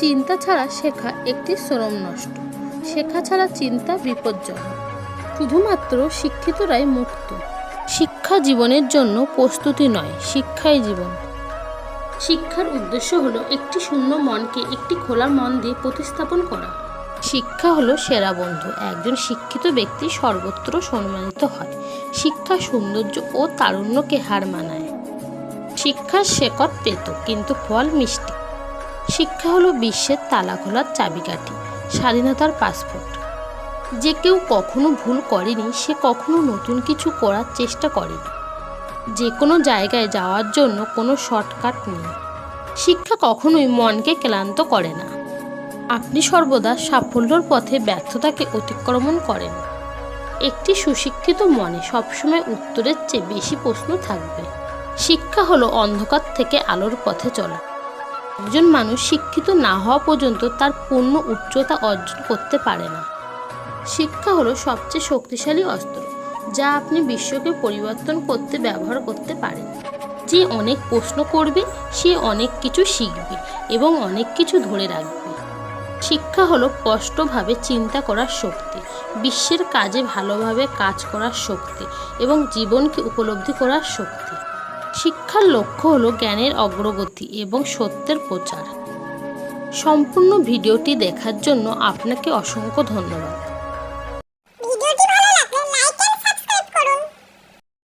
চিন্তা ছাড়া শেখা একটি শ্রম নষ্ট। শেখা ছাড়া চিন্তা বিপজ্জনক। শুধুমাত্র শিক্ষিতরাই মুক্ত। শিক্ষা জীবনের জন্য প্রস্তুতি নয়, শিক্ষাই জীবন। শিক্ষার উদ্দেশ্য হলো একটি শূন্য মনকে একটি খোলা মন দিয়ে প্রতিস্থাপন করা। শিক্ষা হলো সেরা বন্ধু। একজন শিক্ষিত ব্যক্তি সর্বত্র সম্মানিত হয়। শিক্ষা সৌন্দর্য ও তারুণ্যকে হার মানায়। শিক্ষার শেকড় পেত কিন্তু ফল মিষ্টি। শিক্ষা হলো বিশ্বের তালা খোলার চাবিকাঠি, স্বাধীনতার পাসপোর্ট। যে কেউ কখনো ভুল করেনি, সে কখনো নতুন কিছু করার চেষ্টা করেনি। যে কোনো জায়গায় যাওয়ার জন্য কোনো শর্টকাট নেই। শিক্ষা কখনোই মনকে ক্লান্ত করে না। আপনি সর্বদা সাফল্যর পথে ব্যর্থতাকে অতিক্রমণ করেন। একটি সুশিক্ষিত মনে সবসময় উত্তরের চেয়ে বেশি প্রশ্ন থাকবে। শিক্ষা হলো অন্ধকার থেকে আলোর পথে চলা। একজন মানুষ শিক্ষিত না হওয়া পর্যন্ত তার পূর্ণ উচ্চতা অর্জন করতে পারে না। শিক্ষা হলো সবচেয়ে শক্তিশালী অস্ত্র, যা আপনি বিশ্বকে পরিবর্তন করতে ব্যবহার করতে পারেন। যে অনেক প্রশ্ন করবে, সে অনেক কিছু শিখবে এবং অনেক কিছু ধরে রাখবে। শিক্ষা হলো স্পষ্টভাবে চিন্তা করার শক্তি, বিশ্বের কাজে ভালোভাবে কাজ করার শক্তি এবং জীবনকে উপলব্ধি করার শক্তি। শিক্ষার লক্ষ্য হলো জ্ঞানের অগ্রগতি এবং সত্যের প্রচার। সম্পূর্ণ ভিডিওটি দেখার জন্য আপনাকে অসংখ্য ধন্যবাদ।